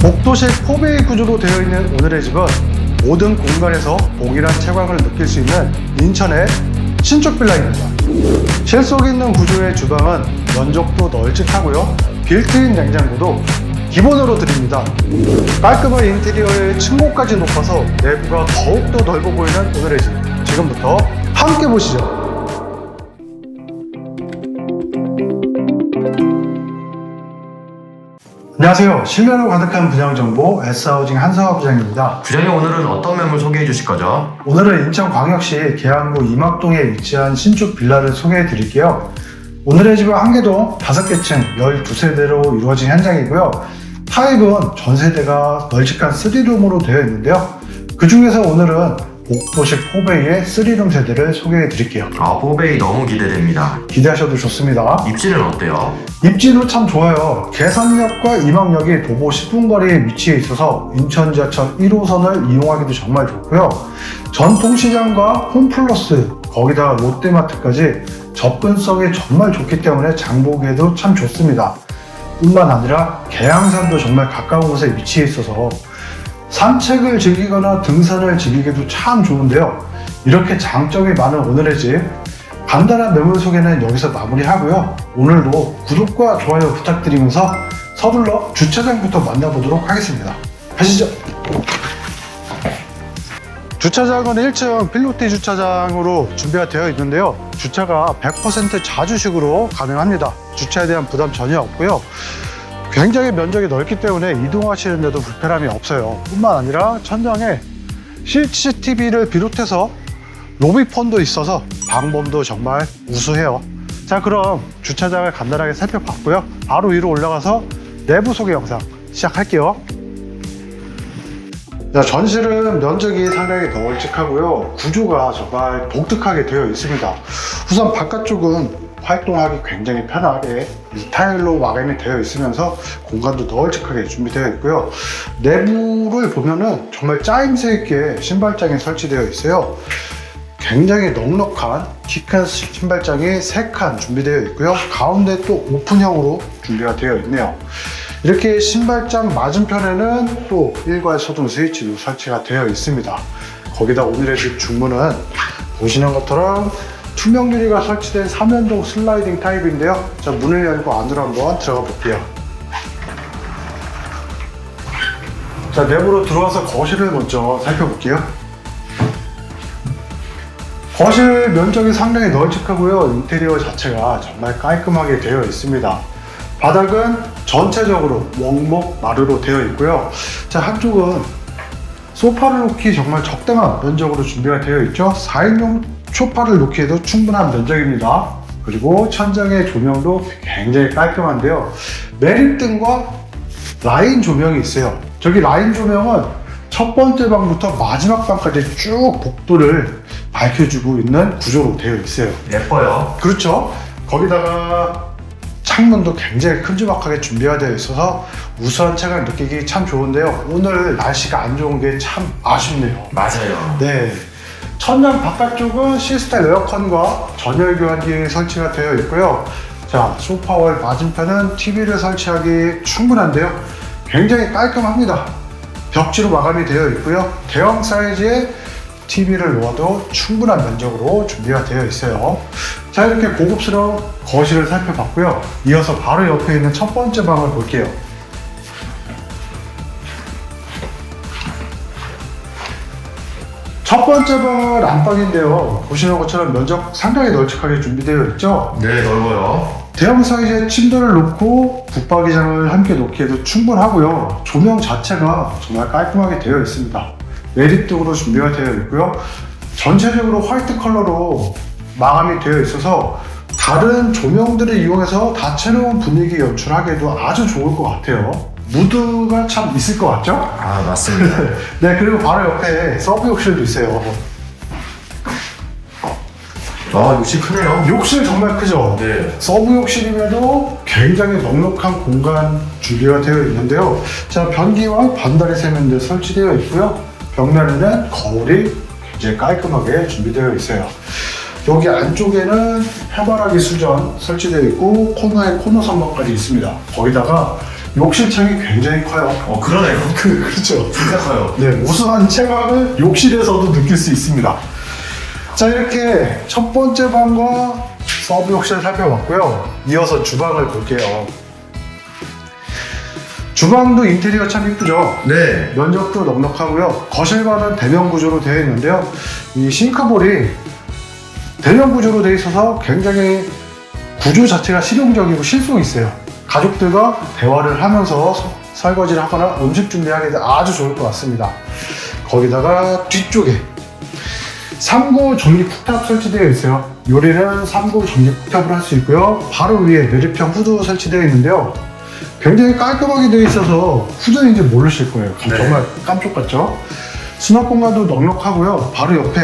복도식 포베이 구조로 되어 있는 오늘의 집은 모든 공간에서 동일한 채광을 느낄 수 있는 인천의 신축 빌라입니다. 실속 있는 구조의 주방은 면적도 널찍하고요. 빌트인 냉장고도 기본으로 드립니다. 깔끔한 인테리어의 층고까지 높아서 내부가 더욱더 넓어 보이는 오늘의 집. 지금부터 함께 보시죠. 안녕하세요. 신뢰로 가득한 분양정보 S하우징 한성화 부장입니다. 부장님 오늘은 어떤 매물 소개해 주실 거죠? 오늘은 인천광역시 계양구 이막동에 위치한 신축 빌라를 소개해 드릴게요. 오늘의 집은 한 개동 5개 층 12세대로 이루어진 현장이고요. 타입은 전 세대가 널찍한 3룸으로 되어 있는데요. 그 중에서 오늘은 복도식 포베이의 3룸 세대를 소개해 드릴게요. 아 포베이 너무 기대됩니다. 기대하셔도 좋습니다. 입지는 어때요? 입지도 참 좋아요. 계산역과 이막역이 도보 10분 거리에 위치해 있어서 인천 지하철 1호선을 이용하기도 정말 좋고요. 전통시장과 홈플러스, 거기다가 롯데마트까지 접근성이 정말 좋기 때문에 장보기에도 참 좋습니다. 뿐만 아니라 계양산도 정말 가까운 곳에 위치해 있어서 산책을 즐기거나 등산을 즐기기도 참 좋은데요. 이렇게 장점이 많은 오늘의 집 간단한 매물 소개는 여기서 마무리하고요. 오늘도 구독과 좋아요 부탁드리면서 서둘러 주차장부터 만나보도록 하겠습니다. 가시죠. 주차장은 1층 필로티 주차장으로 준비가 되어 있는데요. 주차가 100% 자주식으로 가능합니다. 주차에 대한 부담 전혀 없고요. 굉장히 면적이 넓기 때문에 이동하시는데도 불편함이 없어요. 뿐만 아니라 천장에 CCTV를 비롯해서 로비폰도 있어서 방범도 정말 우수해요. 자, 그럼 주차장을 간단하게 살펴봤고요. 바로 위로 올라가서 내부 소개 영상 시작할게요. 자, 전실은 면적이 상당히 널찍하고요. 구조가 정말 독특하게 되어 있습니다. 우선 바깥쪽은 활동하기 굉장히 편하게 이 타일로 마감이 되어 있으면서 공간도 널찍하게 준비되어 있고요. 내부를 보면은 정말 짜임새 있게 신발장이 설치되어 있어요. 굉장히 넉넉한 키 큰 신발장이 3칸 준비되어 있고요. 가운데 또 오픈형으로 준비가 되어 있네요. 이렇게 신발장 맞은편에는 또 일괄 소등 스위치도 설치가 되어 있습니다. 거기다 오늘의 집 중문은 보시는 것처럼 투명 유리가 설치된 3연동 슬라이딩 타입인데요. 자, 문을 열고 안으로 한번 들어가 볼게요. 자, 내부로 들어와서 거실을 먼저 살펴볼게요. 거실 면적이 상당히 널찍하고요. 인테리어 자체가 정말 깔끔하게 되어 있습니다. 바닥은 전체적으로 원목 마루로 되어 있고요. 자, 한쪽은 소파를 놓기 정말 적당한 면적으로 준비가 되어 있죠. 4인용 소파를 놓기에도 충분한 면적입니다. 그리고 천장의 조명도 굉장히 깔끔한데요. 매립등과 라인 조명이 있어요. 저기 라인 조명은 첫 번째 방부터 마지막 방까지 쭉 복도를 밝혀주고 있는 구조로 되어 있어요. 예뻐요. 그렇죠. 거기다가 창문도 굉장히 큼지막하게 준비가 되어 있어서 우수한 체감을 느끼기 참 좋은데요. 오늘 날씨가 안 좋은 게 참 아쉽네요. 맞아요. 네. 천장 바깥쪽은 시스템 에어컨과 전열 교환기 설치가 되어 있고요. 자, 소파월 맞은편은 TV를 설치하기 충분한데요. 굉장히 깔끔합니다. 벽지로 마감이 되어 있고요. 대형 사이즈의 TV를 놓아도 충분한 면적으로 준비가 되어 있어요. 자, 이렇게 고급스러운 거실을 살펴봤고요. 이어서 바로 옆에 있는 첫 번째 방을 볼게요. 첫 번째 방은 안방인데요. 보시는 것처럼 면적 상당히 널찍하게 준비되어 있죠. 네 넓어요. 대형 사이즈의 침대를 놓고 붙박이장을 함께 놓기에도 충분하고요. 조명 자체가 정말 깔끔하게 되어 있습니다. 매립등으로 준비가 되어 있고요. 전체적으로 화이트 컬러로 마감이 되어 있어서 다른 조명들을 이용해서 다채로운 분위기 연출하기에도 아주 좋을 것 같아요. 무드가 참 있을 것 같죠? 아 맞습니다. 네, 그리고 바로 옆에 서브 욕실도 있어요. 아 욕실 크네요. 욕실 정말 크죠? 네. 서브 욕실임에도 굉장히 넉넉한 공간 준비가 되어 있는데요. 자, 변기와 반다리 세면대 설치되어 있고요. 벽면에는 거울이 굉장히 깔끔하게 준비되어 있어요. 여기 안쪽에는 해바라기 수전 설치되어 있고 코너에 코너 선반까지 있습니다. 거기다가 욕실창이 굉장히 커요. 어, 그러네요. 그, 그렇죠. 진짜 커요. 네, 우수한 체감을 욕실에서도 느낄 수 있습니다. 자, 이렇게 첫 번째 방과 서브 욕실 살펴봤고요. 이어서 주방을 볼게요. 주방도 인테리어 참 이쁘죠? 네. 면적도 넉넉하고요. 거실과는 대면 구조로 되어 있는데요. 이 싱크볼이 대면 구조로 되어 있어서 굉장히 구조 자체가 실용적이고 실속이 있어요. 가족들과 대화를 하면서 서- 설거지를 하거나 음식 준비하기 아주 좋을 것 같습니다. 거기다가 뒤쪽에 3구 전기 쿡탑 설치되어 있어요. 요리는 3구 전기 쿡탑을 할수 있고요. 바로 위에 내리평 후드 설치되어 있는데요. 굉장히 깔끔하게 되어 있어서 후드인지 모르실 거예요. 네. 정말 깜짝 같죠? 수납 공간도 넉넉하고요. 바로 옆에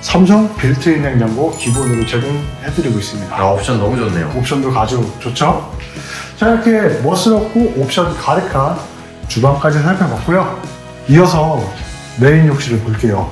삼성 빌트인 냉장고 기본으로 제공해드리고 있습니다. 아, 옵션 너무 좋네요. 옵션도 아주 좋죠? 자, 이렇게 멋스럽고 옵션 가득한 주방까지 살펴봤고요. 이어서 메인 욕실을 볼게요.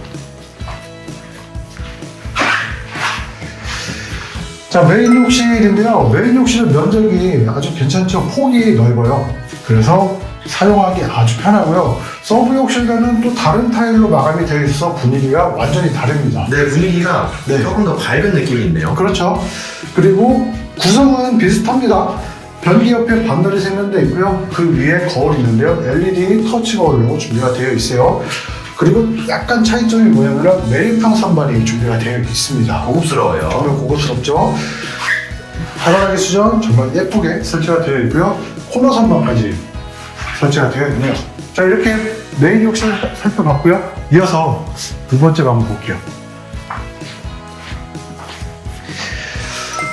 자, 메인 욕실인데요. 메인 욕실은 면적이 아주 괜찮죠? 폭이 넓어요. 그래서 사용하기 아주 편하고요. 서브 욕실과는 또 다른 타일로 마감이 되어 있어 분위기가 완전히 다릅니다. 네, 분위기가 네. 조금 더 밝은 느낌이 있네요. 그렇죠. 그리고 구성은 비슷합니다. 변기 옆에 반달이 세면돼 있고요. 그 위에 거울이 있는데요. LED 터치 거울로 준비가 되어 있어요. 그리고 약간 차이점이 뭐냐면 메리팡 선반이 준비가 되어 있습니다. 고급스러워요. 정말 고급스럽죠. 하단하게 수전 정말 예쁘게 설치가 되어 있고요. 코너 선반까지 설치가 되어 있네요. 자 이렇게 메인 욕실 살펴봤고요. 이어서 두 번째 방 볼게요.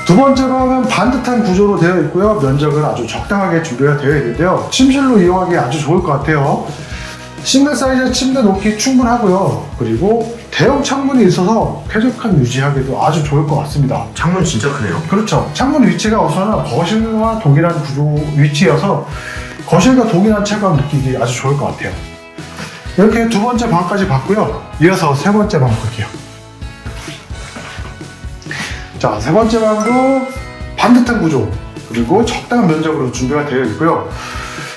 두 번째 방은 반듯한 구조로 되어 있고요. 면적은 아주 적당하게 준비가 되어 있는데요. 침실로 이용하기 아주 좋을 것 같아요. 싱글 사이즈 침대 놓기 충분하고요. 그리고 대형 창문이 있어서 쾌적한 유지하기도 아주 좋을 것 같습니다. 창문 진짜 크네요. 그렇죠. 창문 위치가 우선은 거실과 동일한 구조 위치여서 거실과 동일한 체감 느끼기 아주 좋을 것 같아요. 이렇게 두 번째 방까지 봤고요. 이어서 세 번째 방 볼게요. 자, 세 번째 방도 반듯한 구조 그리고 적당한 면적으로 준비가 되어 있고요.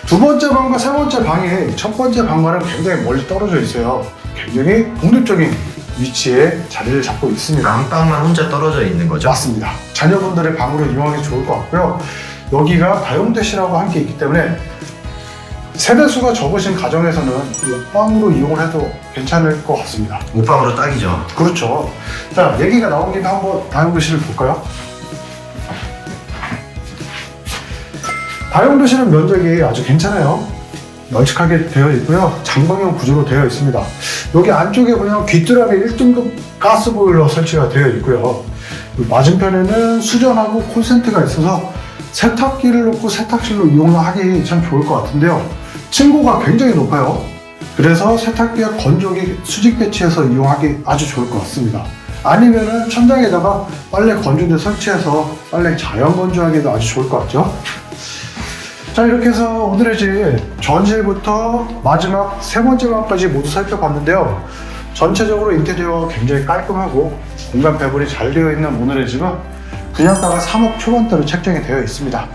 두 번째 방과 세 번째 방이 첫 번째 방과는 굉장히 멀리 떨어져 있어요. 굉장히 독립적인 위치에 자리를 잡고 있습니다. 안방만 혼자 떨어져 있는 거죠? 맞습니다. 자녀분들의 방으로 이용하기 좋을 것 같고요. 여기가 다용대실하고 함께 있기 때문에 세대수가 적으신 가정에서는 옷방으로 이용을 해도 괜찮을 것 같습니다. 옷방으로 딱이죠. 그렇죠. 자, 얘기가 나온 김에 한번 다용도실을 볼까요? 다용도실은 면적이 아주 괜찮아요. 널찍하게 되어 있고요. 장방형 구조로 되어 있습니다. 여기 안쪽에 보면 귀뚜라미 1등급 가스보일러 설치가 되어 있고요. 그 맞은편에는 수전하고 콘센트가 있어서 세탁기를 놓고 세탁실로 이용하기 참 좋을 것 같은데요. 층고가 굉장히 높아요. 그래서 세탁기와 건조기 수직 배치해서 이용하기 아주 좋을 것 같습니다. 아니면은 천장에다가 빨래 건조대 설치해서 빨래 자연 건조하기도 아주 좋을 것 같죠? 자 이렇게 해서 오늘의 집 전실부터 마지막 세 번째 방까지 모두 살펴봤는데요. 전체적으로 인테리어가 굉장히 깔끔하고 공간 배분이 잘 되어 있는 오늘의 집은 분양가가 3억 초반대로 책정이 되어 있습니다.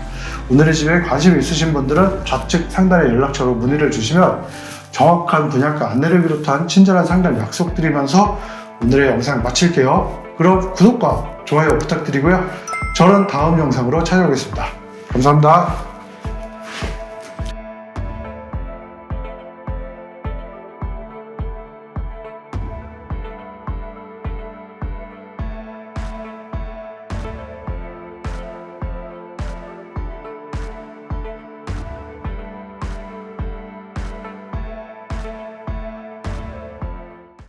오늘의 집에 관심 있으신 분들은 좌측 상단의 연락처로 문의를 주시면 정확한 분양가 안내를 비롯한 친절한 상담 약속드리면서 오늘의 영상 마칠게요. 그럼 구독과 좋아요 부탁드리고요. 저는 다음 영상으로 찾아오겠습니다. 감사합니다.